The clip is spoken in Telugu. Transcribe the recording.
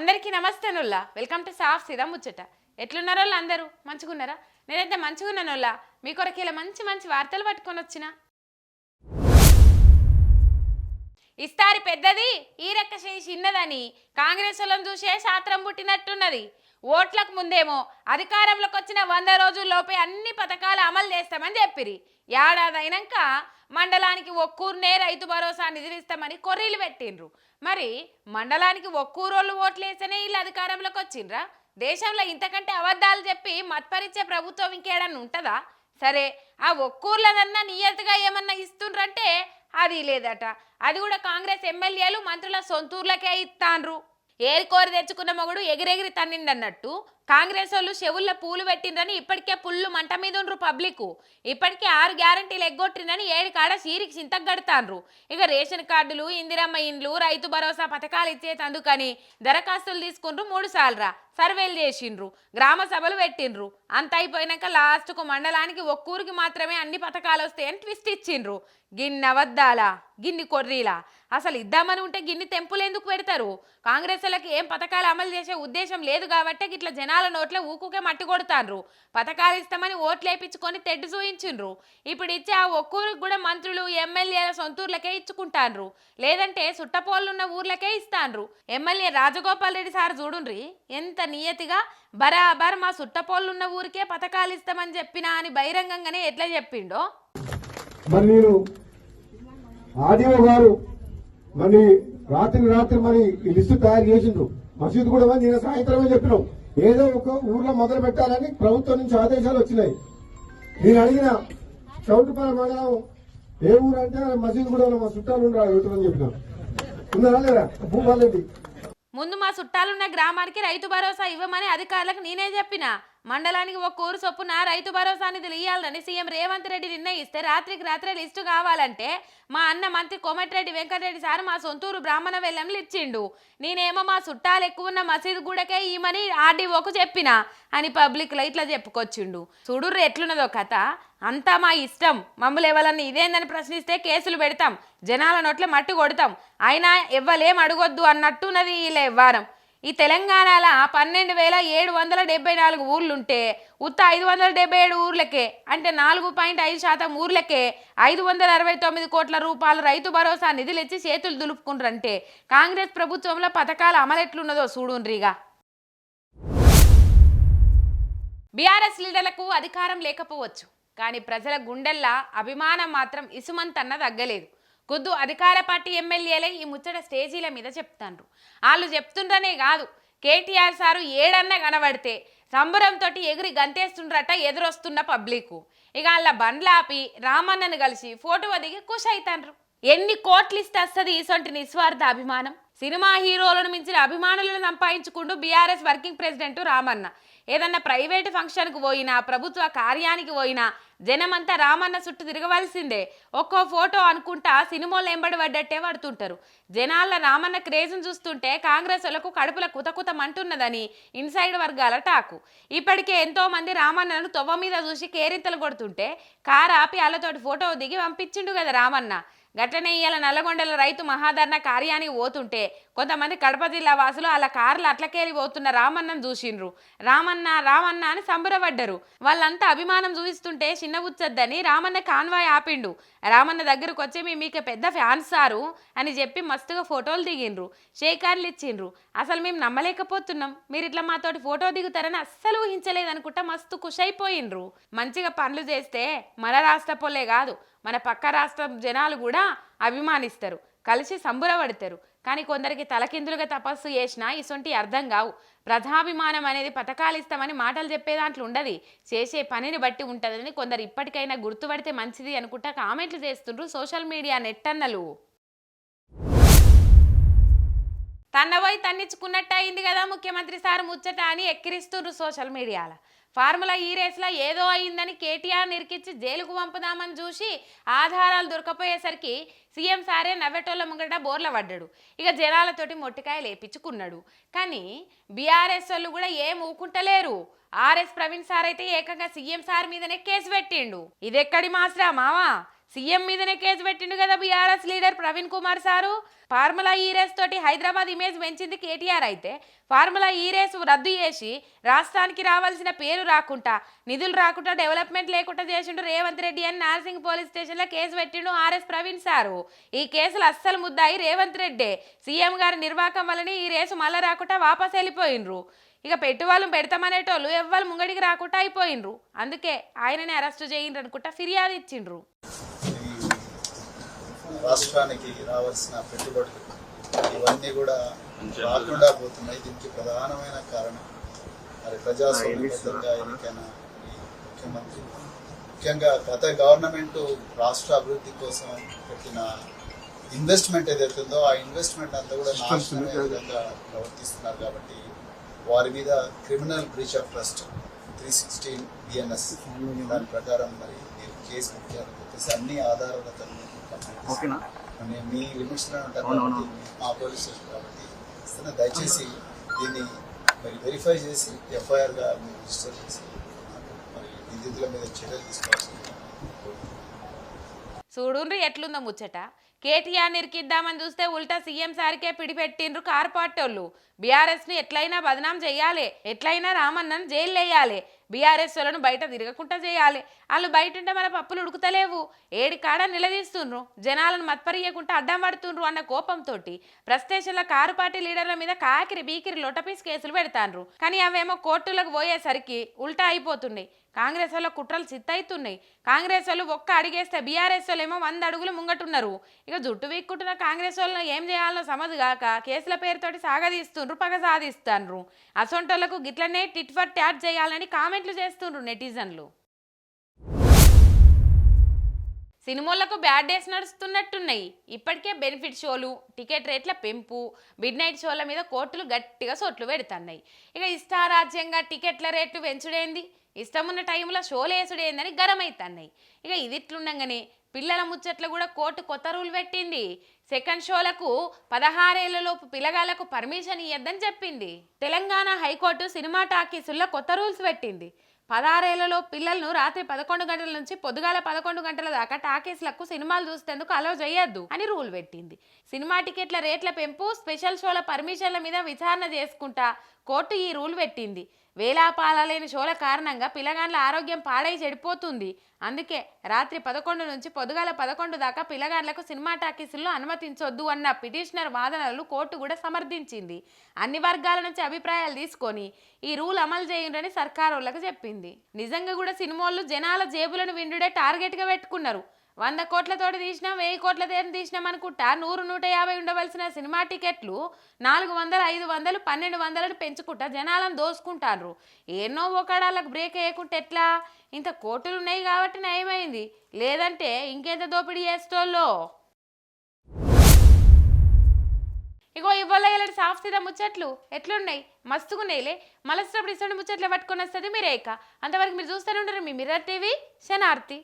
అందరికీ నమస్తే నుల్లా. వెల్కమ్ టు సాఫ్ సీదా ముచ్చట. ఎట్లున్నారో అందరూ? మంచిగున్నారా? నేనైతే మంచిగున్నానుల్లా మీ కొరకు ఇలా మంచి మంచి వార్తలు పట్టుకొని వచ్చిన. ఇస్తారి పెద్దది ఈ రెక్క చేయి చిన్నదని. కాంగ్రెస్ వాళ్ళని చూసే శాస్త్రం పుట్టినట్టున్నది. ఓట్లకు ముందేమో అధికారంలోకి వచ్చిన వంద రోజుల్లోపే అన్ని పథకాలు అమలు చేస్తామని చెప్పిరి. ఏడాది అయినాక మండలానికి ఒక్కూరునే రైతు భరోసా నిధులిస్తామని కొర్రీలు పెట్టిండ్రు. మరి మండలానికి ఒక్కూరోళ్ళు ఓట్లు వేస్తేనే వీళ్ళు అధికారంలోకి వచ్చిండ్రా? దేశంలో ఇంతకంటే అబద్ధాలు చెప్పి మత్పరిచే ప్రభుత్వం ఇంకేడన్నా ఉంటుందా? సరే ఆ ఒక్కూర్లదన్నా నియతగా ఏమన్నా ఇస్తుండ్రంటే అది లేదట. అది కూడా కాంగ్రెస్ ఎమ్మెల్యేలు మంత్రుల సొంతూర్లకే ఏరి కోరి తెచ్చుకున్న మొగుడు ఎగిరెగిరి తన్నిండన్నట్టు కాంగ్రెస్ వాళ్ళు చెవుల్లో పూలు పెట్టిండ్రని ఇప్పటికే పుల్లు మంట మీద ఉండ్రు పబ్లిక్ ఇప్పటికే ఆరు గ్యారంటీలు ఎగ్గొట్టిందని ఏడు కాడ సీరికి చింతగడతాండ్రు ఇక రేషన్ కార్డులు ఇందిరమ్మ ఇండ్లు రైతు భరోసా పథకాలు ఇచ్చేతందుకని దరఖాస్తులు తీసుకుండ్రు మూడు సార్లురా సర్వేలు చేసిండ్రు గ్రామ సభలు పెట్టిండ్రు. అంత అయిపోయినాక లాస్ట్కు మండలానికి ఒక్కూరికి మాత్రమే అన్ని పథకాలు వస్తాయని ట్విస్ట్ ఇచ్చిండ్రు. గిన్నె అవద్దాలా? గిన్ని కొర్రీలా? అసలు ఇద్దామని ఉంటే గిన్ని తెంపులు ఎందుకు పెడతారు? కాంగ్రెస్ వాళ్ళకి ఏం పథకాలు అమలు చేసే ఉద్దేశం లేదు కాబట్టి ఇట్లా జనాలు నోట్ల ఊకుకే మట్టి కొడతాండ్రు పథకాలు ఇస్తామని ఓట్లేపించుకొని తెడ్డు చూయించిండ్రు ఇప్పుడు ఇచ్చే ఆ ఒక్కూరికి కూడా మంత్రులు ఎమ్మెల్యేల సొంతూర్లకే ఇచ్చుకుంటాండ్రు లేదంటే సుట్టపోళ్ళున్న ఊర్లకే ఇస్తాండ్రు ఎమ్మెల్యే రాజగోపాల్ రెడ్డి సార్ చూడుండ్రి ఎంత నియతిగా బరాబర్ మా సుట్టపోళ్ళున్న ఊరికే పథకాలు ఇస్తామని చెప్పినా అని బహిరంగంగానే ఎట్లా చెప్పిండో? మరి నేను గారు మరి రాత్రి రాత్రి మరి ఈ లిస్టు తయారు చేసిండ్రు. మసీదు కూడా మరి నేను సాయంత్రమే చెప్పినాం. ఏదో ఒక ఊర్లో మొదలు పెట్టాలని ప్రభుత్వం నుంచి ఆదేశాలు వచ్చినాయి. నేను అడిగిన చౌటుపాల మండలం ఏ ఊరు అంటే మసీదు కూడా మా చుట్టాలు ఉండరు పెట్టమని చెప్పిన ఉన్నారా లేదా? భూపాలరెడ్డి ముందు మా చుట్టాలున్న గ్రామానికి రైతు భరోసా ఇవ్వమని అధికారులకు నేనే చెప్పిన. మండలానికి ఒక ఊరు చొప్పున రైతు భరోసా నిధులు ఇవ్వాలని సీఎం రేవంత్ రెడ్డి నిర్ణయిస్తే రాత్రికి రాత్రే లిస్టు కావాలంటే మా అన్న మంత్రి కోమటిరెడ్డి వెంకటరెడ్డి సార్ మా సొంతూరు బ్రాహ్మణ వెల్లంలు ఇచ్చిండు. నేనేమో మా చుట్టాలు ఎక్కువ ఉన్న మసీదు గూడకే ఈమని ఆర్డీఓకు చెప్పిన అని పబ్లిక్లో ఇట్లా చెప్పుకొచ్చిండు. చూడుర్రు ఎట్లున్నదో కథ. అంతా మా ఇష్టం. మమ్మల్ని ఎవరన్నా ఇదేందని ప్రశ్నిస్తే కేసులు పెడతాం. జనాల నోట్ల మట్టి కొడతాం. అయినా ఎవ్వలేం అడగొద్దు అన్నట్టున్నది వీళ్ళ ఎవ్వారం ఈ తెలంగాణలో పన్నెండు వేల ఏడు వందల డెబ్బై నాలుగు ఊర్లుంటే ఉత్త ఐదు వందల డెబ్బై ఏడు ఊర్లకే అంటే నాలుగు పాయింట్ ఐదు శాతం ఊర్లకే ఐదు వందల అరవై తొమ్మిది కోట్ల రూపాయలు రైతు భరోసా నిధులు ఇచ్చి చేతులు దులుపుకుంటారంటే కాంగ్రెస్ ప్రభుత్వంలో పథకాలు అమలెట్లున్నదో చూడుండ్రిగా. బీఆర్ఎస్ లీడర్లకు అధికారం లేకపోవచ్చు కానీ ప్రజల గుండెల్లా అభిమానం మాత్రం ఇసుమంతన్న తగ్గలేదు. కొద్దు అధికార పార్టీ ఎమ్మెల్యేలే ఈ ముచ్చట స్టేజీల మీద చెప్తాండ్రు. వాళ్ళు చెప్తుండ్రనే కాదు. కేటీఆర్ సారు ఏడన్నా కనబడితే సంబరంతో ఎగిరి గంతేస్తుండ్రట ఎదురొస్తున్న పబ్లిక్ ఇక వాళ్ళ బండ్లాపి రామన్నను కలిసి ఫోటో దిగి ఖుష్ అవుతాండ్రు ఎన్ని కోట్లు ఇస్తే వస్తుంది ఇసొంటి నిస్వార్థ అభిమానం? సినిమా హీరోలను మించిన అభిమానులను సంపాదించుకుంటూ బీఆర్ఎస్ వర్కింగ్ ప్రెసిడెంట్ రామన్న. ఏదన్నా ప్రైవేటు ఫంక్షన్కు పోయినా ప్రభుత్వ కార్యానికి పోయినా జనమంతా రామన్న చుట్టూ తిరగవలసిందే. ఒక్కో ఫోటో అనుకుంటా సినిమాలు ఎంబడి పడ్డట్టే పడుతుంటారు. జనాల రామన్న క్రేజ్ను చూస్తుంటే కాంగ్రెస్ వాళ్ళకు కడుపుల కుతకుత మంటున్నదని ఇన్సైడ్ వర్గాల టాకు. ఇప్పటికే ఎంతో మంది రామన్నను తొవ్వ మీద చూసి కేరింతలు కొడుతుంటే కారు ఆపి వాళ్ళతోటి ఫోటో దిగి పంపించిండు కదా రామన్న. గట్లనే ఇయ్యాల నల్లగొండల రైతు మహాధరణ కార్యానికి పోతుంటే కొంతమంది కడప జిల్లా వాసులు అలా కార్లు అట్లకేరి పోతున్న రామన్నను చూసిండ్రు. రామన్న రామన్న అని సంబరపడ్డరు. వాళ్ళంతా అభిమానం చూపిస్తుంటే చిన్నబుచ్చద్దని రామన్న కాన్వాయ్ ఆపిండు. రామన్న దగ్గరకు వచ్చి మీ మీకు పెద్ద ఫ్యాన్స్ సారు అని చెప్పి మస్తుగా ఫోటోలు దిగిండ్రు. షేకార్లు ఇచ్చిండ్రు. అసలు మేము నమ్మలేకపోతున్నాం. మీరు ఇట్లా మాతోటి ఫోటో దిగుతారని అస్సలు ఊహించలేదనుకుంటా మస్తు ఖుష్ అయిపోయిండ్రు మంచిగా పనులు చేస్తే మన రాష్ట్ర పొలే కాదు మన పక్క రాష్ట్ర జనాలు కూడా అభిమానిస్తారు. కలిసి సంబురపడతారు. కానీ కొందరికి తలకిందులుగా తపస్సు చేసినా ఇసొంటి అర్థం కావు. ప్రజాభిమానం అనేది పథకాలు ఇస్తామని మాటలు చెప్పే దాంట్లో ఉండదు. చేసే పనిని బట్టి ఉంటుందని కొందరు ఇప్పటికైనా గుర్తుపడితే మంచిది అనుకుంటా కామెంట్లు చేస్తుండ్రు సోషల్ మీడియా నెట్టన్నలు. తన్నపోయి తన్నించుకున్నట్టు అయింది కదా ముఖ్యమంత్రి సార్ ముచ్చట అని ఎక్కిరిస్తుండ్రు సోషల్ మీడియాలో. ఫార్ములా ఈ రేస్లో ఏదో అయిందని కేటీఆర్ నిరికిచ్చి జైలుకు పంపుదామని చూసి ఆధారాలు దొరకపోయేసరికి సీఎం సారే నవ్వెటోళ్ళ ముంగట బోర్ల పడ్డాడు. ఇక జనాలతోటి మొట్టికాయ లేపించుకున్నాడు కానీ బీఆర్ఎస్ వాళ్ళు కూడా ఏం ఊకుంటలేరు. ఆర్ఎస్ ప్రవీణ్ సార్ అయితే ఏకంగా సీఎం సార్ మీదనే కేసు పెట్టిండు. ఇదెక్కడి మాస్రా మావా? సీఎం మీదనే కేసు పెట్టిండు కదా BRS leader Praveen Kumar sir. Formula E race తోటి హైదరాబాద్ ఇమేజ్ పెంచింది కేటీఆర్ అయితే. ఫార్ములా ఈ రేసు రద్దు చేసి రాష్ట్రానికి రావాల్సిన పేరు రాకుండా నిధులు రాకుండా డెవలప్మెంట్ లేకుండా చేసిండు రేవంత్ రెడ్డి అని నార్సింగ్ పోలీస్ స్టేషన్లో కేసు పెట్టిండు ఆర్ఎస్ ప్రవీణ్ సారు. ఈ కేసులు అస్సలు ముద్దాయి రేవంత్ రెడ్డే. సీఎం గారి నిర్వాకం వల్లనే ఈ రేసు మళ్ళా రాకుండా వాపస్ వెళ్ళిపోయినరు ఇక పెట్టువాళ్ళు పెడతామనేటోళ్ళు ఎవ్వరు ముంగడికి రాకుండా అయిపోయినరు అందుకే ఆయనని అరెస్ట్ చేయండి అనుకుంటా ఫిర్యాదు ఇచ్చిండ్రు. రాష్ట్రానికి రావాల్సిన పెట్టుబడులు ఇవన్నీ కూడా రాకుండా పోతున్నాయి. దీనికి ప్రధానమైన కారణం మరి ప్రజాస్వామ్యబద్ధంగా ఎన్నికైన ఈ ముఖ్యమంత్రి. ముఖ్యంగా గత గవర్నమెంట్ రాష్ట్ర అభివృద్ధి కోసం పెట్టిన ఇన్వెస్ట్మెంట్ ఏదైతే ఉందో ఆ ఇన్వెస్ట్మెంట్ అంతా కూడా నాశనమయ్యే విధంగా ప్రవర్తిస్తున్నారు కాబట్టి వారి మీద criminal breach of trust three sixteen BNS దాని ప్రకారం మరి మీరు కేసు పెట్టారు. చెప్పేసి అన్ని ఆధారాలతో ఓకేనా? మీ లిమిట్స్ మా పోలీస్ స్టేషన్ కాబట్టి దయచేసి దీన్ని మరి వెరిఫై చేసి ఎఫ్ఐఆర్గా మీరు రిజిస్టర్ చేసి నాకు మరి నిందితుల మీద చర్యలు తీసుకోవాల్సింది చూడుండ్రి ఎట్లుందో ముచ్చట. కేటీఆర్ నిరికిద్దామని చూస్తే ఉల్టా సీఎం సారికే పిడిపెట్టిండ్రు కారు పార్టోళ్ళు బీఆర్ఎస్ని ఎట్లయినా బదనాం చెయ్యాలి ఎట్లయినా రామన్నను జైలు వేయాలి బీఆర్ఎస్ వాళ్ళను బయట తిరగకుండా చేయాలి. వాళ్ళు బయట ఉంటే మన పప్పులు ఉడుకుతలేవు. ఏడి కాడ నిలదీస్తుండ్రు? జనాలను మత్పరియకుండా అడ్డం పడుతుండ్రు అన్న కోపంతో ప్రస్టేషన్ల కారు పార్టీ లీడర్ల మీద కాకిరి బీకిరి లొటపీస్ కేసులు పెడతాండ్రు. కానీ అవేమో కోర్టులకు పోయేసరికి ఉల్టా అయిపోతున్నాయి. కాంగ్రెస్ వాళ్ళ కుట్రలు చిత్తవుతున్నాయి కాంగ్రెస్ వాళ్ళు ఒక్క అడిగేస్తే బీఆర్ఎస్ వాళ్ళు ఏమో వంద అడుగులు ముంగటున్నారు. ఇక జుట్టు వీక్కుంటున్న కాంగ్రెస్ వాళ్ళు ఏం చేయాలో సమజ్ గాక కేసుల పేరుతోటి సాగదీస్తుండ్రు పగ సాధిస్తుండ్రు. అసొంటోళ్ళకు గిట్లనే టిట్ ఫర్ ట్యాట్ చేయాలని కామెంట్లు చేస్తుండ్రు నెటిజన్లు. సినిమాలకు బ్యాడ్ డేస్ నడుస్తున్నట్టున్నాయి. ఇప్పటికే బెనిఫిట్ షోలు టికెట్ రేట్ల పెంపు మిడ్ నైట్ షోల మీద కోర్టులు గట్టిగా సోట్లు పెడుతున్నాయి. ఇక ఇష్టారాజ్యంగా టికెట్ల రేట్లు పెంచుడేంది? ఇష్టమున్న టైంలో షోలు వేసుడేందని గరమైతున్నాయి. ఇక ఇది ఇట్లుండగానే పిల్లల ముచ్చట్లు కూడా కోర్టు కొత్త రూల్ పెట్టింది. సెకండ్ షోలకు పదహారేళ్ళలోపు పిల్లగాళ్ళకు పర్మిషన్ ఇవ్వద్దని చెప్పింది. తెలంగాణ హైకోర్టు సినిమా టాకీసుల్లో కొత్త రూల్స్ పెట్టింది. పదహారేళ్ళలో పిల్లలను రాత్రి పదకొండు గంటల నుంచి పొద్దుగాల పదకొండు గంటల దాకా టాకీస్లకు సినిమాలు చూసేందుకు అలౌ చేయొద్దు అని రూల్ పెట్టింది. సినిమా టికెట్ల రేట్ల పెంపు స్పెషల్ షోల పర్మిషన్ల మీద విచారణ చేసుకుంటా కోర్టు ఈ రూల్ పెట్టింది. వేలాపాలలేని షోల కారణంగా పిల్లగాండ్ల ఆరోగ్యం పాడై చెడిపోతుంది. అందుకే రాత్రి పదకొండు నుంచి పొద్దుగాల పదకొండు దాకా పిల్లగాండ్లకు సినిమా టాకీసుల్లో అనుమతించొద్దు అన్న పిటిషనర్ వాదనలు కోర్టు కూడా సమర్థించింది. అన్ని వర్గాల నుంచి అభిప్రాయాలు తీసుకొని ఈ రూల్ అమలు చేయండి సర్కారోళ్ళకి చెప్పింది. నిజంగా కూడా సినిమాలు జనాల జేబులను విండుడే టార్గెట్గా పెట్టుకున్నారు. వంద కోట్లతోటి తీసినాం వెయ్యి కోట్ల కోట్లతోటి తీసినాం అనుకుంటా. నూరు నూట యాభై ఉండవలసిన సినిమా టికెట్లు నాలుగు వందలు ఐదు వందలు పన్నెండు వందలను పెంచుకుంటా. జనాలను దోసుకుంటారు ఎన్నో ఒకడాళ్ళకు బ్రేక్ వేయకుంటే ఎట్లా? ఇంత కోట్లు ఉన్నాయి కాబట్టి నయమైంది. లేదంటే ఇంకెంత దోపిడీ చేస్తోళ్ళో ఇగో ఇవాళ ఇలాంటి సాఫ్ సీదా ముచ్చట్లు ఎట్లున్నాయి? మస్తుగున్నాయిలే. మలసినప్పుడు ఇసండి ముచ్చట్లు పట్టుకొని వస్తుంది మీరే ఇక. అంతవరకు మీరు చూస్తూనే ఉండరు మీ మిర్రర్ టీవీ శనార్తి.